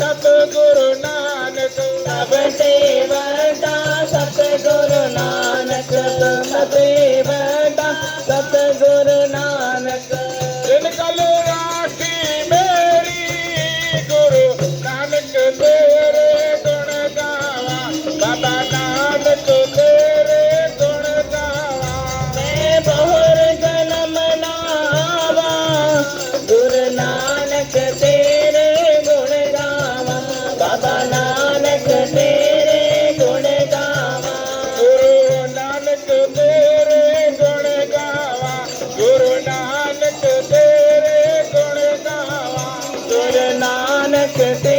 सतगुरु नानक सब सेवा কেটে